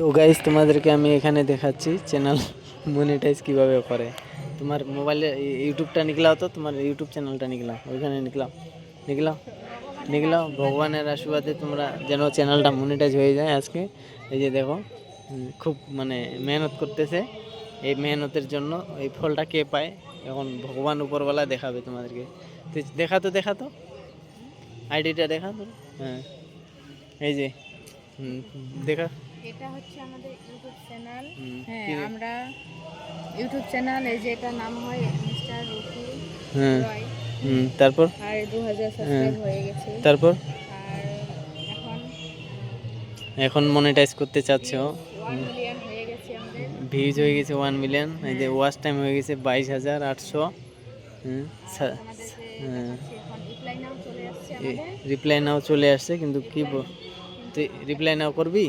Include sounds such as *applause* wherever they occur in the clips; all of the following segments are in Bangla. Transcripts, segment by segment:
তো গাইস তোমাদেরকে আমি এখানে দেখাচ্ছি চ্যানেল মনিটাইজ কীভাবে করে। তোমার মোবাইলে ইউটিউবটা নিকলাও তো তোমার ইউটিউব চ্যানেলটা নিকলাও ওইখানে নিকলাও নিকলাও নিকলাও ভগবানের আশীর্বাদে তোমরা যেন চ্যানেলটা মনিটাইজ হয়ে যায় আজকে। এই যে দেখো খুব মানে মেহনত করতেছে। এই মেহনতের জন্য এই ফলটা কে পায়? এখন ভগবান উপরওয়ালা দেখাবে তোমাদেরকে। তো দেখা তো দেখা তো আইডিটা দেখা তো হ্যাঁ। এই যে দেখা। এটা হচ্ছে আমাদের ইউটিউব চ্যানেল হ্যাঁ আমরা ইউটিউব চ্যানেল এই যে এটা নাম হয় মিস্টার রকি হ্যাঁ রয় হুম তারপর? আর দু হাজার সাবস্ক্রাইব হয়ে গেছে। তারপর? আর এখন এখন মনিটাইজ করতে চাচ্ছ? মিলিয়ন হয়ে গেছে আমাদের। ভিউজ হয়ে গেছে ওয়ান মিলিয়ন এই যে ওয়াচ টাইম হয়ে গেছে বাইশ হাজার আটশো। হুম, হ্যাঁ। রিপ্লাই নাও চলে আসছে আমাদের। রিপ্লাই নাও চলে আসছে কিন্তু কি তুই রিপ্লাই নাও করবি?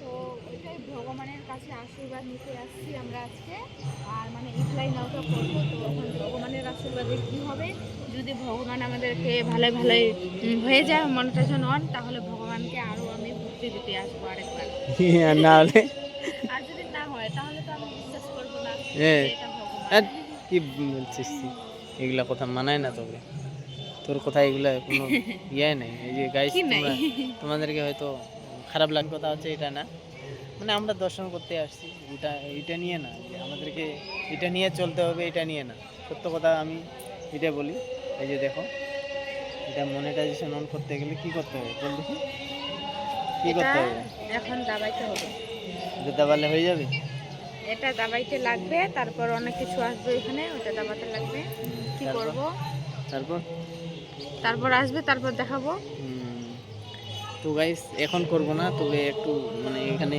তো ওইটাই ভগবানের কাছে আশীর্বাদ নিতে আসছি আমরা আজকে। আর মানে রিপ্লাই নাওটা করব তো এখন ভগবানের আশীর্বাদে কি হবে? যদি ভগবান আমাদেরকে ভালো ভালো হয়ে যায় মনিটাইজেশন অন তাহলে ভগবানকে আরও আমি ভক্তি দিতে আসব আরেকবার। আর না হলে আর যদি না হয় তাহলে তো আমি বিশ্বাস করব না হ্যাঁ। কি বলছিস? এগুলা কথা মানায় না তোকে। তোর কথা এগুলা কোনো *laughs* ইয়ে নেই। এই যে গাইস তোমাদেরকে হয়তো খারাপ লাগার কথা হচ্ছে এটা না। মানে আমরা দর্শন করতে আসছি এটা এটা নিয়ে না যে আমাদেরকে এটা নিয়ে চলতে হবে এটা নিয়ে না। সত্য কথা আমি এটা বলি এই যে দেখো এটা মনিটাইজেশন অন করতে গেলে কি করতে হবে? বল দেখি। কি করতে হবে? এখন দাবাইতে হবে। এটা দাবালে হয়ে যাবে? এটা দাবাইতে লাগবে তারপর অনেক কিছু আসবে এখানে ওটা দাবাতে লাগবে। কি? করব? তারপর? তারপর আসবে তারপর দেখাবো। তো গাইস এখন করব না তবে একটু মানে এখানে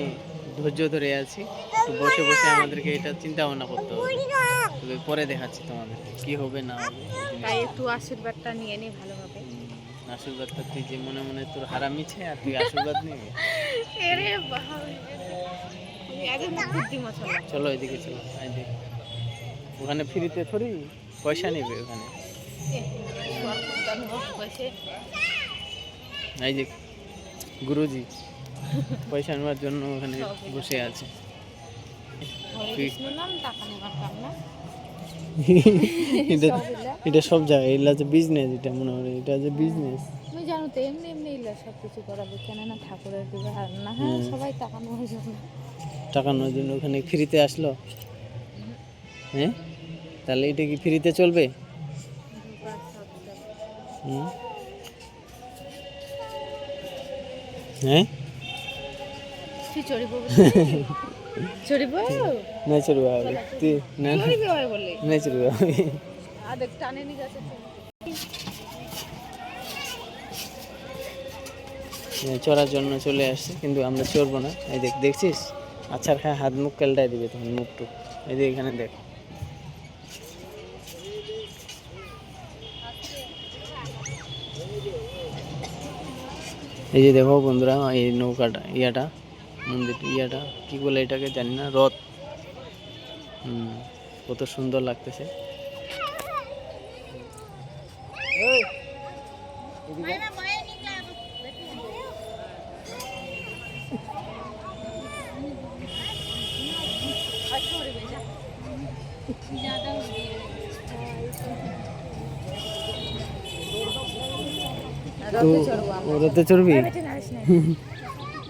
ধৈর্য ধরে আছি। একটু বসে বসে আমাদেরকে এটা চিন্তা ভাবনা করতে হবে। তবে পরে দেখাচ্ছি তোমাদের কি হবে না হবে। তাই একটু আশীর্বাদটা নিয়ে নিই ভালোভাবে। আশীর্বাদটা তুই যে মনে মনে তোর হারামিছে আর তুই আশীর্বাদ নিবি? এরে বাবা চলো এদিকে চলো ওখানে ফ্রিতে থরি পয়সা নেবে ওখানে। এই যে গুরুজি পয়সা নেওয়ার জন্য ওখানে বসে আছে। এটা এটা সব জায়গায় এগুলা যে বিজনেস এটা মনে হয় এটা যে বিজনেস তুমি জানো তো এমনি এমনি ইলা সব কিছু করাবে কেন না ঠাকুরের দিকে আর না। হ্যাঁ সবাই টাকা নেওয়ার জন্য। টাকা জন্য ওখানে ফ্রিতে আসলো? হ্যাঁ? তাহলে এটা কি ফ্রিতে চলবে? হ্যাঁ? *laughs* না তুই না না। আদেক টানে নি গেছে চড়ার জন্য চলে আসছে কিন্তু আমরা চড়বো না। এই দেখ দেখছিস? আচ্ছা খায় হাত মুখ কেলটাই দিবে তখন মুখ টুক এই দেখ এখানে দেখ। এই যে দেখো বন্ধুরা, এই নৌকাটা, ইয়াটা মন্দির ইয়াটা, কি বলে এটাকে জানি না, রথ হুম, কত সুন্দর লাগতেছে। তো চড়বি হ্যাঁ?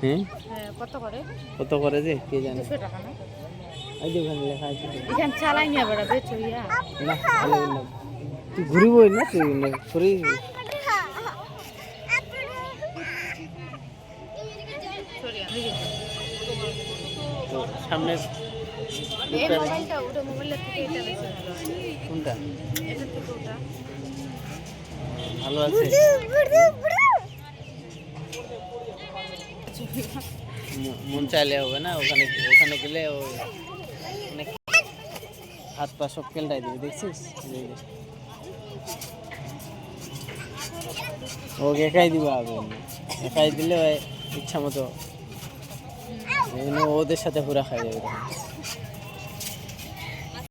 হ্যাঁ কত করে? কত করে যে? কে জানে? দুশো এই যে ওখানে লেখা আছে। তো। চালাই নিয়ে বেড়াবে চড়িয়া না তুই ঘুরিবই না তুই না ঘুরি। সামনে কোনটা? এটা থেকে ওটা। ভালো আছে। মন চাইলে হবে না ওখানে ওখানে গেলে ওই অনেক হাত পা সব কেলটাই দিবে দেখছিস। ওকে একাই দিবে আগে। একাই দিলে ইচ্ছা মতো ওদের সাথে পুরা খাই যাবে। তখন